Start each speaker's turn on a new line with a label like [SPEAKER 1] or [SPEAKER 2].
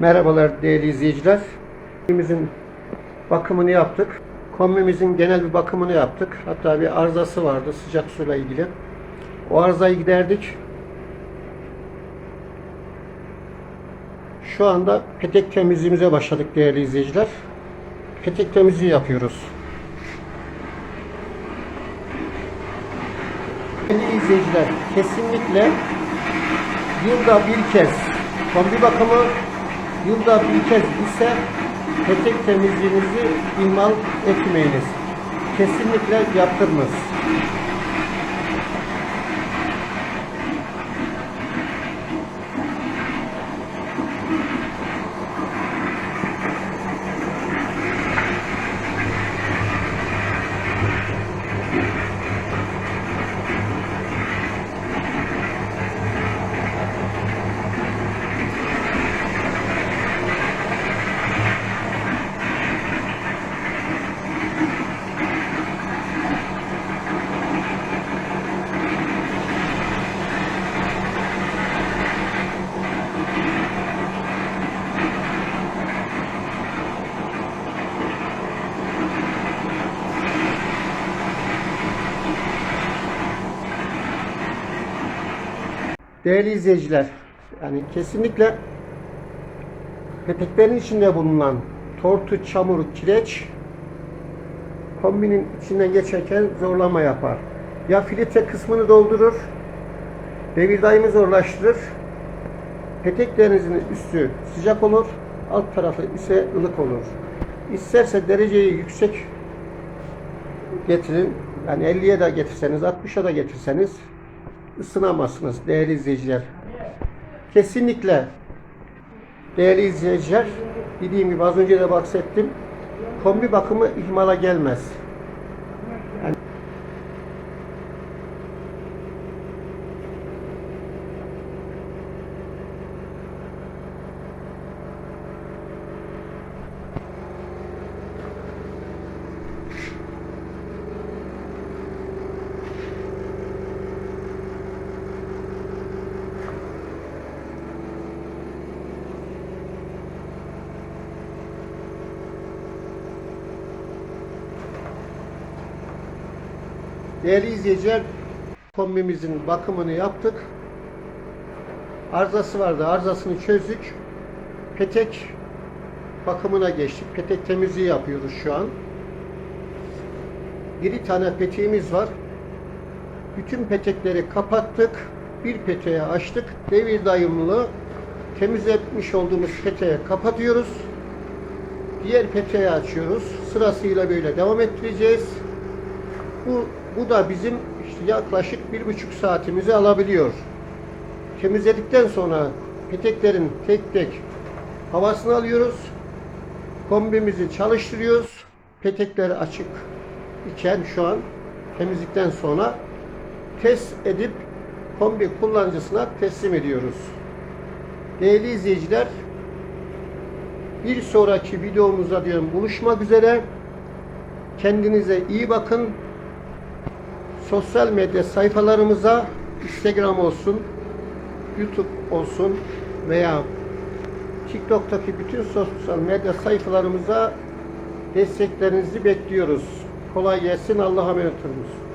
[SPEAKER 1] Merhabalar değerli izleyiciler. Kombimizin bakımını yaptık. Kombimizin genel bir bakımını yaptık. Hatta bir arızası vardı sıcak suyla ilgili. O arızayı giderdik. Şu anda petek temizliğimize başladık değerli izleyiciler. Petek temizliği yapıyoruz. Değerli izleyiciler kesinlikle yılda bir kez kombi bakımı yılda bir kez ise petek temizliğinizi ihmal etmeyiniz. Kesinlikle yaptırınız. Değerli izleyiciler, yani kesinlikle peteklerin içinde bulunan tortu, çamur, kireç kombinin içinden geçerken zorlama yapar. Ya filtre kısmını doldurur, devir daimi zorlaştırır, peteklerinizin üstü sıcak olur, alt tarafı ise ılık olur. İsterse dereceyi yüksek getirin, yani 50'ye de getirseniz, 60'a da getirseniz ısınamazsınız değerli izleyiciler. Kesinlikle değerli izleyiciler dediğim gibi az önce de bahsettim. Kombi bakımı ihmala gelmez. Değerli izleyiciler, kombimizin bakımını yaptık. Arızası vardı, arızasını çözdük. Petek bakımına geçtik. Petek temizliği yapıyoruz şu an. Bir tane peteğimiz var. Bütün petekleri kapattık. Bir peteğe açtık. Devir dayımlı temizletmiş olduğumuz peteğe kapatıyoruz. Diğer peteği açıyoruz. Sırasıyla böyle devam ettireceğiz. Bu, bu da bizim işte yaklaşık bir buçuk saatimizi alabiliyor. Temizledikten sonra peteklerin tek tek havasını alıyoruz. Kombimizi çalıştırıyoruz. Petekler açık iken şu an temizlikten sonra test edip kombi kullanıcısına teslim ediyoruz. Değerli izleyiciler, bir sonraki videomuzda diyorum buluşmak üzere. Kendinize iyi bakın. Sosyal medya sayfalarımıza Instagram olsun, YouTube olsun veya TikTok'taki bütün sosyal medya sayfalarımıza desteklerinizi bekliyoruz. Kolay gelsin. Allah'a emanet olunuz.